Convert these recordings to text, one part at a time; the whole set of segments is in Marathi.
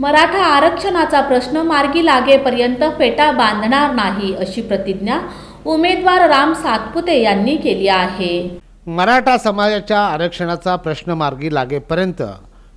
मराठा आरक्षणाचा प्रश्न मार्गी लागेपर्यंत फेटा बांधणार नाही अशी प्रतिज्ञा उमेदवार राम सातपुते यांनी केली आहे. मराठा समाजाच्या आरक्षणाचा प्रश्न मार्गी लागेपर्यंत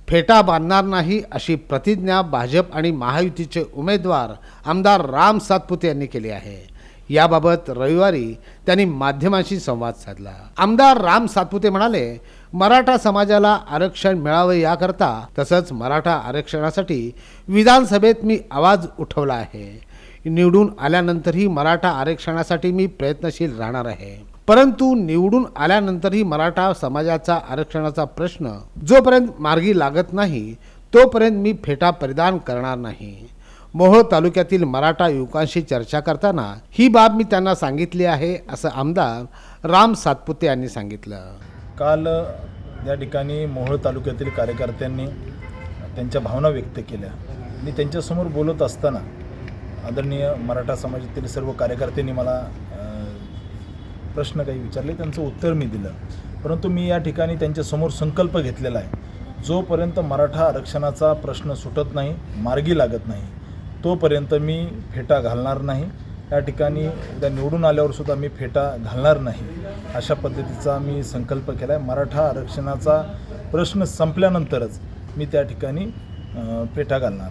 फेटा बांधणार नाही अशी प्रतिज्ञा भाजप आणि महायुतीचे उमेदवार आमदार राम सातपुते यांनी केली आहे. याबाबत रविवारी त्यांनी माध्यमांशी संवाद साधला. आमदार राम सातपुते म्हणाले मराठा समाजाला आरक्षण मिळावे याकरता तसंच मराठा आरक्षणासाठी विधानसभेत मी आवाज उठवला आहे. निवडून आल्यानंतरही मराठा आरक्षणासाठी मी प्रयत्नशील राहणार आहे. परंतु निवडून आल्यानंतरही मराठा समाजाचा आरक्षणाचा प्रश्न जोपर्यंत मार्गी लागत नाही तोपर्यंत मी फेटा परिधान करणार नाही. मोहोळ तालुक्यातील मराठा युवकांशी चर्चा करताना ही बाब मी त्यांना सांगितली आहे असं आमदार राम सातपुते यांनी सांगितलं. काल या ठिकाणी मोहोळ तालुक्यातील कार्यकर्त्यांनी त्यांच्या भावना व्यक्त केल्या. मी त्यांच्यासमोर बोलत असताना आदरणीय मराठा समाजातील सर्व कार्यकर्त्यांनी मला प्रश्न काही विचारले त्यांचं उत्तर मी दिलं. परंतु मी या ठिकाणी त्यांच्यासमोर संकल्प घेतलेला आहे. जोपर्यंत मराठा आरक्षणाचा प्रश्न सुटत नाही मार्गी लागत नाही तोपर्यंत मी फेटा घालणार नाही. या ठिकाणी उद्या निवडून आल्यावर सुद्धा मी फेटा घालणार नाही. अशा पद्धतीचा मी संकल्प केला आहे मराठा आरक्षणाचा प्रश्न संपल्यानंतरच मी त्या ठिकाणी फेटा घालणार.